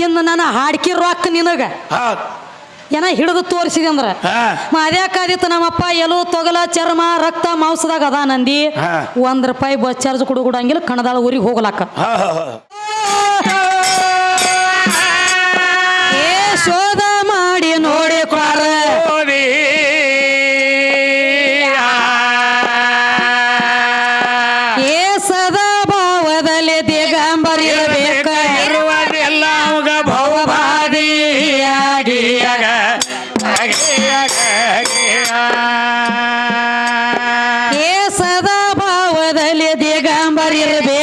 ಇನ್ನು ನಾನು ಹಾಡ್ಕಿ ರೊಕ್ಕ ನಿನಗ. ಹೌದ್. ಏನ ಹಿಡಿದು ತೋರಿಸಿದೆ ಅಂದ್ರ? ಹಾ. ಅದ್ಯಾಕಾದಿತ್ತು ನಮ್ಮಪ್ಪ ಎಲು ತೊಗಲ ಚರ್ಮ ರಕ್ತ ಮಾಂಸದಾಗ ಅದ ನಂದಿ. ಹಾ. ಒಂದ್ ರೂಪಾಯಿ ಬಸ್ ಚಾರ್ಜ್ ಕೊಡು ಕೊಡಂಗಿಲ್ಲ ಕಣದಾಳ ಊರಿಗೆ ಹೋಗ್ಲಾಕ. ಹಾ, ಹಾ, ಹಾ. ಏ ಶೋಧ ಮಾಡಿ ನೋಡಿ ದಿಗಂಬರ್ ಇರಬೇಕ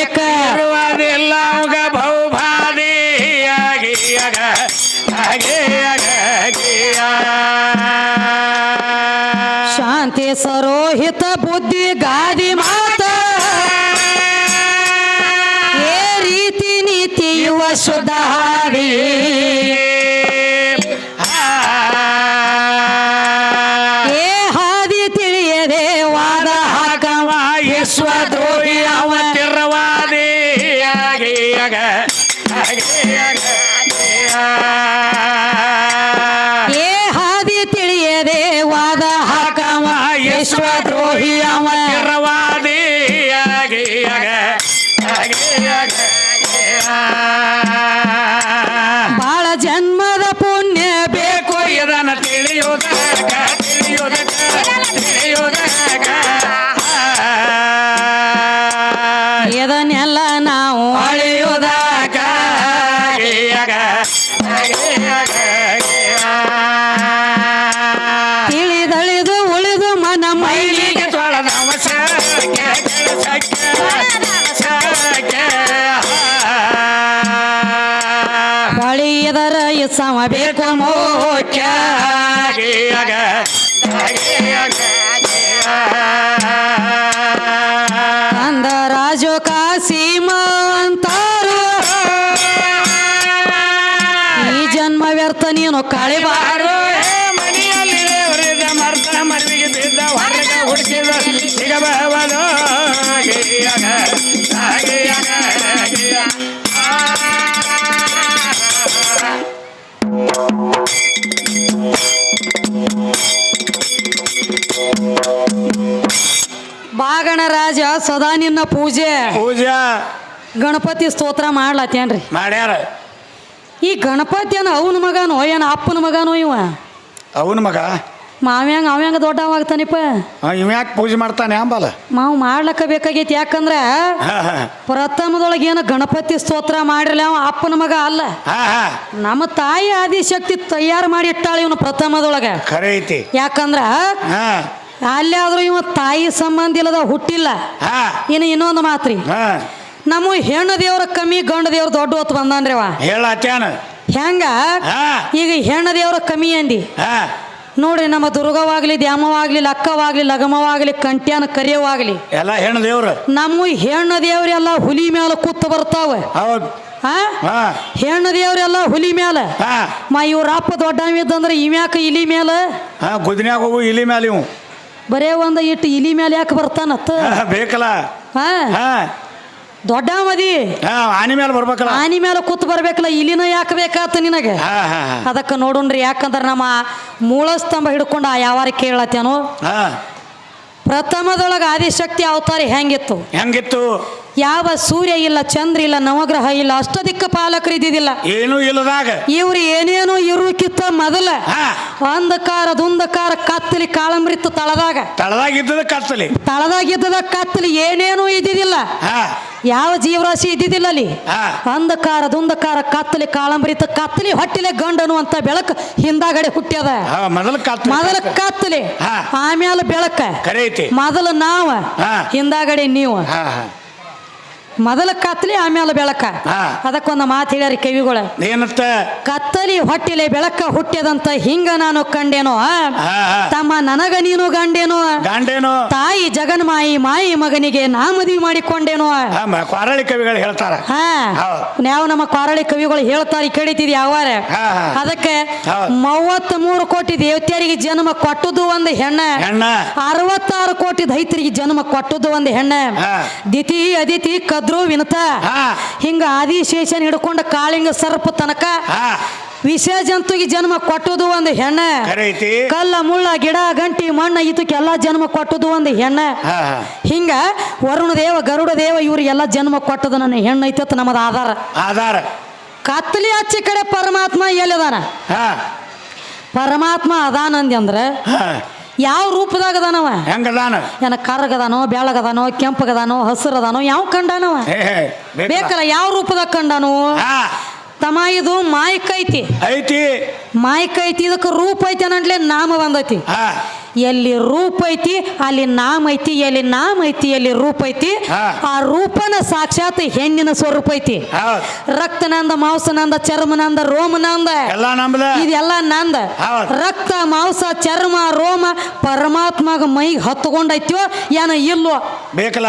ವಿಶ್ವದ್ರೋಹಿ ಹೊಳಿಯದರ ಸಮ ಬೇಕು ಆಗಿ ಅಂದ ರಾಜು ಕಾಸೀಮ ಅಂತಾರು. ಈ ಜನ್ಮ ವ್ಯರ್ಥ ನೀನು ಕಳಿಬಾರು. ಸದಾ ನಿನ್ನ ಪೂಜೆ. ಪೂಜಾ. ಗಣಪತಿ ಸ್ತೋತ್ರ ಮಾಡ್ಲತ್ತೇನ್ರಿ? ಮಾಡ್ಯಾರ. ಈ ಗಣಪತಿ ಏನ ಅವನ ಮಗನೋ ಏನ ಅಪ್ಪನ ಮಗನೋ ಇವ? ಅವನ ಮಗ? ಮಾವ್ಯಾಂಗ ಅವ್ಯಾಂಗ ದೊಡ್ಡವಾಗ್ತಾನಿಪ್ಪ ಇವ ಯಾಕೆ ಪೂಜೆ ಮಾಡ್ತಾನೆ ಅಂಬಲ್ಲ ಮಾವು ಮಾಡ್ಲಕ್ಕ ಬೇಕಾಗೈತಿ ಯಾಕಂದ್ರೆ ಪ್ರಥಮದೊಳಗೆ ಏನು ಗಣಪತಿ ಸ್ತೋತ್ರ ಮಾಡಿರಲ್ಲ ಅವ ಅಪ್ಪನ ಮಗ ಅಲ್ಲ. ಹಾ ಹಾ. ನಮ್ಮ ತಾಯಿ ಆದಿಶಕ್ತಿ ತಯಾರು ಮಾಡಿ ಇಟ್ಟಾಳ ಇವನು ಪ್ರಥಮದೊಳಗೆ. ಖರೆ ಐತಿ. ಯಾಕಂದ್ರ ಹಾ. ಅಲ್ಲೇ ಆದ್ರೂ ಇವ ತಾಯಿ ಸಂಬಂಧ ಇಲ್ಲದ ಹುಟ್ಟಿಲ್ಲ. ಹಾ. ಇನ್ನು ಇನ್ನೊಂದು ಮಾತ್ರಿ. ಹಾ. ನಮ್ಮ ಹೆಣ್ಣು ದೇವ್ರ ಕಮ್ಮಿ ಗಂಡು ದೇವ್ರ ದೊಡ್ಡ ಹೊತ್ತು ಬಂದಾನ್ರಿ ಅವ. ಹೇಳತ್ಯಾನ? ಹೆಂಗ? ಈಗ ಹೆಣ್ಣು ದೇವ್ರ ಕಮ್ಮಿ ಅಂದಿ. ಹಾ. ನೋಡ್ರಿ ನಮ್ಮ ದುರ್ಗವಾಗ್ಲಿ ದ್ಯಾಮವಾಗ್ಲಿ ಲಕ್ಕವಾಗ್ಲಿ ಲಗಮವಾಗ್ಲಿ ಕಂಟ್ಯಾನ ಕರಿಯವಾಗ್ಲಿ. ಎಲ್ಲ ಹೆಣ್ಣು ದೇವ್ರ? ನಮ್ಮ ಹೆಣ್ಣು ದೇವ್ರೆಲ್ಲ ಹುಲಿ ಮ್ಯಾಲ ಕೂತ್ ಬರ್ತಾವ. ಹೌದು. ಆ ಹಾ. ಹೆಣ್ಣು ದೇವ್ರೆಲ್ಲ ಹುಲಿ ಮ್ಯಾಲ. ಹಾ. ಮಾ ಇವ್ರ ಅಪ್ಪ ದೊಡ್ಡವಿದ್ದಂದ್ರೆ ಇವ್ಯಾಕ ಇಲಿ ಮ್ಯಾಲ? ಹಾ ಗುದ್ನ್ಯಾಗ ಹೋಗು ಇಲಿ ಮ್ಯಾಲ ಇವು. ಬರೇ ಒಂದು ಇಟ್ಟು ಇಲಿ ಮೇಲೆ ಯಾಕೆ ಬರ್ತಾನತ್ತ? ಬೇಕಲ್ಲ. ಹಾ. ಹಾ. ದೊಡ್ಡ ಮದಿ. ಹಾ ಆನಿ ಮೇಲೆ ಬರ್ಬೇಕಲ್ಲ. ಆನಿ ಮೇಲೆ ಕೂತ್ ಬರ್ಬೇಕಲ್ಲ ಇಲಿನ ಯಾಕೆ ಬೇಕಾತ ನಿನಗೆ. ಅದಕ್ಕೆ ನೋಡೋಣ್ರಿ ಯಾಕಂದ್ರೆ ನಮ್ಮ ಮೂಳ ಸ್ತಂಭ ಹಿಡ್ಕೊಂಡು ಆ ಯಾವಾರ ಕೇಳತ್ತೇನು ಹಾ. ಪ್ರಥಮದೊಳಗೆ ಆದಿಶಕ್ತಿ ಅವತಾರ ಹೆಂಗಿತ್ತು? ಹೆಂಗಿತ್ತು? ಯಾವ ಸೂರ್ಯ ಇಲ್ಲ ಚಂದ್ರ ಇಲ್ಲ ನವಗ್ರಹ ಇಲ್ಲ ಅಷ್ಟದಿಕ್ಕ ಪಾಲಕರು ಇದ್ದಿದ್ದಿಲ್ಲ ಏನೂ ಇಲ್ಲದಾಗ? ಇವ್ರು ಏನೇನೋ ಇರುಕಿತ್ತ ಮೊದಲ ಅಂಧಕಾರ ದುಂಧಕಾರ ಕತ್ತಲಿ ಕಾಳಂಬ್ರಿತ್ತು ತಳದಾಗ ತಳದಾಗ. ಇದ್ದದ ಕತ್ತಲಿ? ತಳದಾಗಿದ್ದ ಕತ್ತಲಿ ಏನೇನು ಇದ್ದಿದ್ದಿಲ್ಲ. ಯಾವ ಜೀವರಾಶಿ ಇದ್ದಿದ್ದಿಲ್ಲ ಅಲ್ಲಿ? ಅಂಧಕಾರ ದುಂಧಕಾರ ಕತ್ತಲಿ ಕಾಳಂಬರಿತ ಕತ್ತಲಿ ಹೊಟ್ಟಿಲೆ ಗಂಡನು ಅಂತ ಬೆಳಕು ಹಿಂದಾಗಡೆ ಹುಟ್ಟ್ಯದ. ಮೊದಲು ಕತ್ತಲಿ. ಮೊದಲ ಕತ್ತಲಿ. ಆಮೇಲೆ ಬೆಳಕ. ಮೊದಲು ನಾವ. ಹಿಂದಾಗಡೆ ನೀವು. ಮೊದಲ ಕತ್ತಲಿ ಆಮೇಲೆ ಬೆಳಕ. ಹಾ. ಅದಕ್ಕೊಂದು ಮಾತು ಹೇಳ್ಯಾರಿ ಕವಿಗಳು. ಏನತ್ತ ಕತ್ತಲಿ ಹೊಟ್ಟಿಲೆ ಬೆಳಕ ಹುಟ್ಟಿದಂತ ಹಿಂಗ ನಾನು ಕಂಡೇನೋ ಹಾ ಹಾ. ತಮ್ಮ ನನಗ ನೀನು ಗಂಡೇನೋ? ಗಂಡೇನೋ? ತಾಯಿ ಜಗನ್ಮಾಯಿ ಮಾಯಿ ಮಗನಿಗೆ ನಾ ಮದುವೆ ಮಾಡಿಕೊಂಡೇನೋ? ಕಾರಳಿ ಮ- ಕವಿಗಳು ಹೇಳ್ತಾರ. ಹಾ. ಹೌದ್. ನಾವು ನಮ್ಮ ಕಾರಳಿ ಕವಿಗಳು ಹೇಳ್ತಾರೆ ಕೇಳಿತಿದ್ ಯಾವಾರ? ಹಾ, ಹಾ. ಅದಕ್ಕೆ ಹೌದ್. ಮೂವತ್ತ್ ಮೂರು ಕೋಟಿ ದೇವತೆಯರಿಗೆ ಜನ್ಮ ಕೊಟ್ಟದ್ದು ಒಂದು ಹೆಣ್ಣ. ಹೆಣ್ಣ. ಅರವತ್ತಾರು ಕೋಟಿ ದೈತರಿಗೆ ಜನ್ಮ ಕೊಟ್ಟದ್ದು ಒಂದು ಹೆಣ್ಣ. ಹಾ. ದಿತಿ ಅದಿತಿ ಕದ್ದು ವೀರಭದ್ರು ವಿನತ. ಹಿಂಗ ಆದಿಶೇಷನ್ ಹಿಡ್ಕೊಂಡ ಕಾಳಿಂಗ ಸರ್ಪ ತನಕ ವಿಷ ಜಂತುಗೆ ಜನ್ಮ ಕೊಟ್ಟುದು ಒಂದು ಹೆಣ್ಣ. ಕಲ್ಲ ಮುಳ್ಳ ಗಿಡ ಗಂಟಿ ಮಣ್ಣ ಇದಕ್ಕೆಲ್ಲ ಜನ್ಮ ಕೊಟ್ಟುದು ಒಂದು ಹೆಣ್ಣ. ಹಿಂಗ ವರುಣ ದೇವ ಗರುಡ ದೇವ ಇವ್ರಿಗೆಲ್ಲ ಜನ್ಮ ಕೊಟ್ಟದ ನನ್ನ ಹೆಣ್ಣು ಐತತ್ ನಮ್ಮದ ಆಧಾರ. ಆಧಾರ. ಕತ್ತಲಿ ಹಚ್ಚಿ ಕಡೆ ಪರಮಾತ್ಮ ಎಲ್ಲಿದಾನ? ಪರಮಾತ್ಮ ಅದಾನಂದಿ ಅಂದ್ರೆ ಯಾವ ರೂಪದಾಗ ಅದಾನವ? ಹೆಂಗದಾನ? ಏನ ಕರ್ಗದಾನೋ ಬೆಳಗದಾನೋ ಕೆಂಪಗದಾನೋ ಹಸಿರದಾನೋ ಯಾವ ಕಂಡಾನವ? ಬೇಕಲ್ಲ? ಯಾವ ರೂಪದಾಗ ಕಂಡಾನು? ತಮ ಇದು ಮಾಯಕ್ ಐತಿ. ಐತಿ ಮಾಯಕ್ ಐತಿ ಇದಕ್ಕೆ ರೂಪ ಐತಿ ಅನ್ನಂಟ್ಲೆ ನಾಮ ಬಂದೈತಿ. ಎಲ್ಲಿ ರೂಪ ಐತಿ ಅಲ್ಲಿ ನಾಮ ಐತಿ ಎಲ್ಲಿ ನಾಮ ಐತಿ ಎಲ್ಲಿ ರೂಪ ಐತಿ ಆ ರೂಪನ ಸಾಕ್ಷಾತ್ ಹೆಣ್ಣಿನ ಸ್ವರೂಪ ಐತಿ. ರಕ್ತನಂದ ಮಾಂಸನಂದ ಚರ್ಮನಂದ ರೋಮನಂದ ಇದೆಲ್ಲ ನಂದ. ರಕ್ತ ಮಾಂಸ ಚರ್ಮ ರೋಮ ಪರಮಾತ್ಮಗ ಮೈಗೆ ಹತ್ಕೊಂಡೈತ್ಯೋ ಏನ ಇಲ್ವೋ ಬೇಕಲ್ಲ.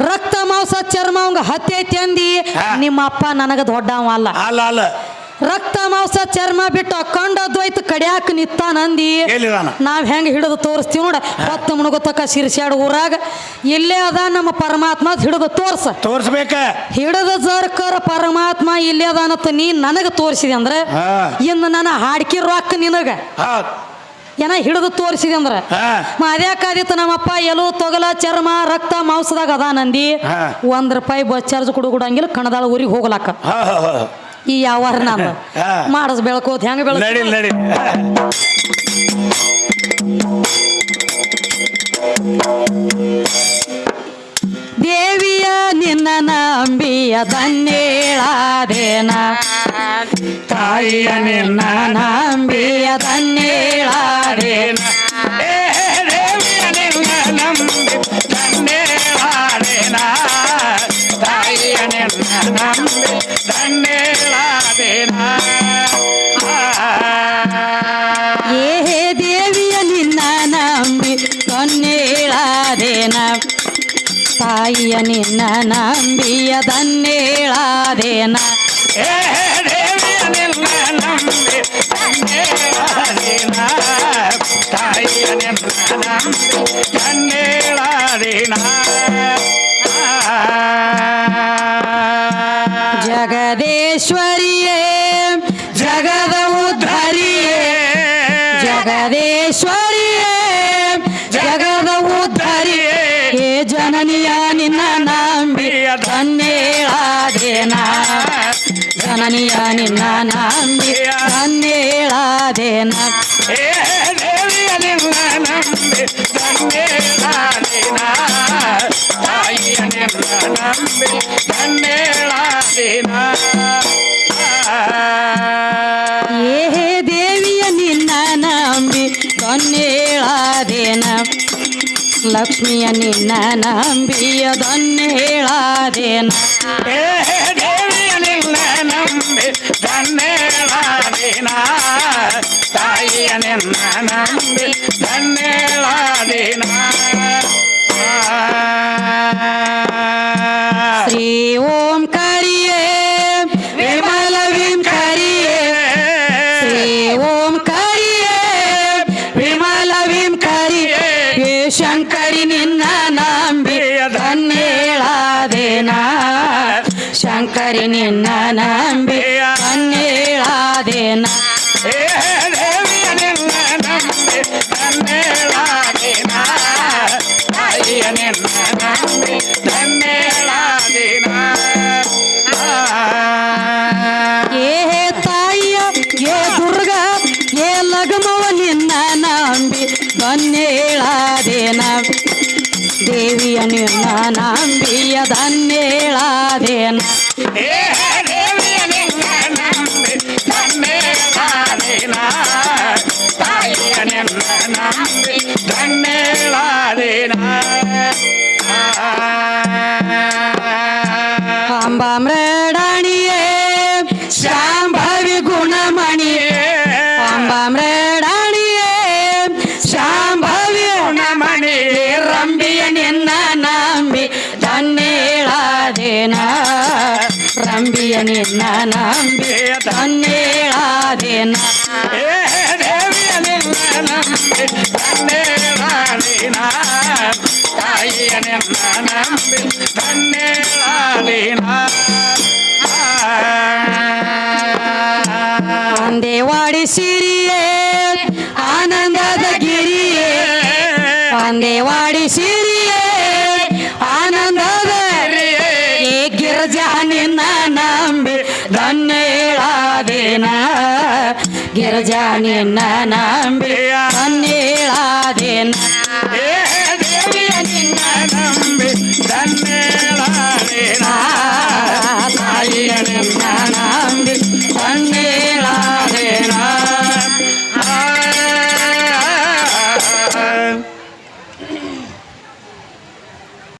ರಕ್ತ ಮಾಂಸ ಚರ್ಮ ಅವಂಗ ಹತ್ತೈತಿ ಅಂದಿ ಹಾ. ನಿಮ್ಮ ಅಪ್ಪ ನನಗ ದೊಡ್ಡವ ಅಲ್ಲ. ಅಲ್ಲ ಅಲ್ಲ. ರಕ್ತ ಮಾಂಸ ಚರ್ಮ ಬಿಟ್ಟು ಅಕ್ಕಂಡ ಅದ್ವೈತ ಕಡ್ಯಾಕ ನಿತ್ತಾನಂದಿ. ಎಲ್ಲಿದಾನ? ನಾವ್ ಹೆಂಗ್ ಹಿಡಿದು ತೋರಿಸ್ತೀವಿ ನೋಡ ಹೊತ್ತು ಮುಣಗುತ್ತಕ ಶಿರ್ಸ್ಯಾಡ ಊರಾಗ. ಇಲ್ಲೇ ಅದ ನಮ್ಮ ಪರಮಾತ್ಮ ಹಿಡಿದು ತೋರ್ಸ. ತೋರ್ಸ್ಬೇಕ? ಹಿಡಿದು ಜರ್ಕರ ಪರಮಾತ್ಮ ಇಲ್ಲೇ ಅನ್ನತ್ತ ನೀ ನನಗ ತೋರಿಸಿದೆ ಅಂದ್ರೆ ಇನ್ನು ನನ್ನ ಹಾಡ್ಕಿ ರೊಕ್ಕ ನಿನಗ. ಏನ ಹಿಡಿದು ತೋರಿಸಿದೆ ಅಂದ್ರ ಅದೇ ಅದ್ಯಾಕಾದಿತ್ತು ನಮ್ಮಪ್ಪ ಎಲು ತೊಗಲ ಚರ್ಮ ರಕ್ತ ಮಾಂಸದಾಗ ಅದ ನಂದಿ ಒಂದ್ ರೂಪಾಯಿ ಬಸ್ ಚಾರ್ಜ್ ಕೊಡು ಕೊಡಂಗಿಲ್ಲ ಕಣದಾಳ ಊರಿಗೆ ಹೋಗ್ಲಾಕ. ಈ ಯಾವಾರ ನಾನು. ಮಾಡಸ್ ಬೆಳ್ಕೋತ್ ಹೆಂಗ ಬೆಳಕ ನಡಿ ನಡಿ. ದೇವಿಯ ನಿನ್ನ ನಂಬಿಯ ತನ್ನೇಳಾದೇನ ತಾಯಿಯ ನಿನ್ನ ನಂಬಿಯ ಧನ್ಯೇಳಾದೇನ ತಾಯಿಯ ನಿನ್ನ ನಂಬಿಯ ದನ್ನೇಳಾದೇನ ನಿನ್ನ ನಂಬಿ ತಾಯಿಯ ನಂಬಿ ನಿನ್ನ ನಂಬಿ ಧನ್ಯೇಳಾದೇನ? ಜನನಿಯ ನಿನ್ನ ನಂಬಿಯ ಧನ್ಯೇಳಾದೇನ? ಏ ನಂಬಿ ಧನ್ಯವಾದೇನ ತಾಯಿಯ ನಿನ್ನ ನಂಬಿ ಧನ್ಯವಾದೇನ ಲಕ್ಷ್ಮಿಯ ನಿನ್ನ ನಂಬಿಯ ಧನ್ಯೇಳಾದೇನ ಏ ದೇವಿಯ ನಿನ್ನ ನಂಬಿ ತಾಯಿಯ ನಿನ್ನ ನಂಬಿ ಶ್ರೀ ಓಂ ಧನ್ಯೇಳಾದೇನ ಶಂಕರಿ ನಿನ್ನ ನಂಬಿ ಧನ್ಯೇಳಾದೇನ ಏ ದೇವಿಯ ನಿನ್ನ ನಂಬಿ ಧನ್ಯವಾದೇನ ತಾಯಿಯ ನಿನ್ನ ನಂಬಿ ಧನ್ಯವಾದೇನ ಏ ತಾಯಿಯ ಏ ದುರ್ಗ ಏ ಲಗಮವ ನಿನ್ನ ನಂಬಿ ಧನ್ಯೇಳಾದೇನ ದೇವಿಯ ನಿನ್ನ ನಂಬಿಯ ಧನ್ಯೇಳಾದೇನ ದೇವಿಯ ನಿನ್ನ ನಂಬಿ ಧನ್ಯೇಳಾದೇನ ಏ ದೇವಿಯ ನಿನ್ನ ನಂಬಿ ಧನ್ಯವಾದೇನ ಧನ್ಯೇಳಾದೀನ ತಾಯಿಯ ನಿನ್ನ ನಂಬಿ ಧನ್ಯೇಳಾದೀನ ಅಂದೇವಾಡಿ ಸಿರಿಯೇ ಆನಂದದ ಗಿರಿಯೇ ಅಂದೇವಾಡಿ ಸಿರಿಯೇ ಧನ್ಯೇಳಾದೇನ ಗಿರಜಾ ನಿನ್ನ ನಂಬಿ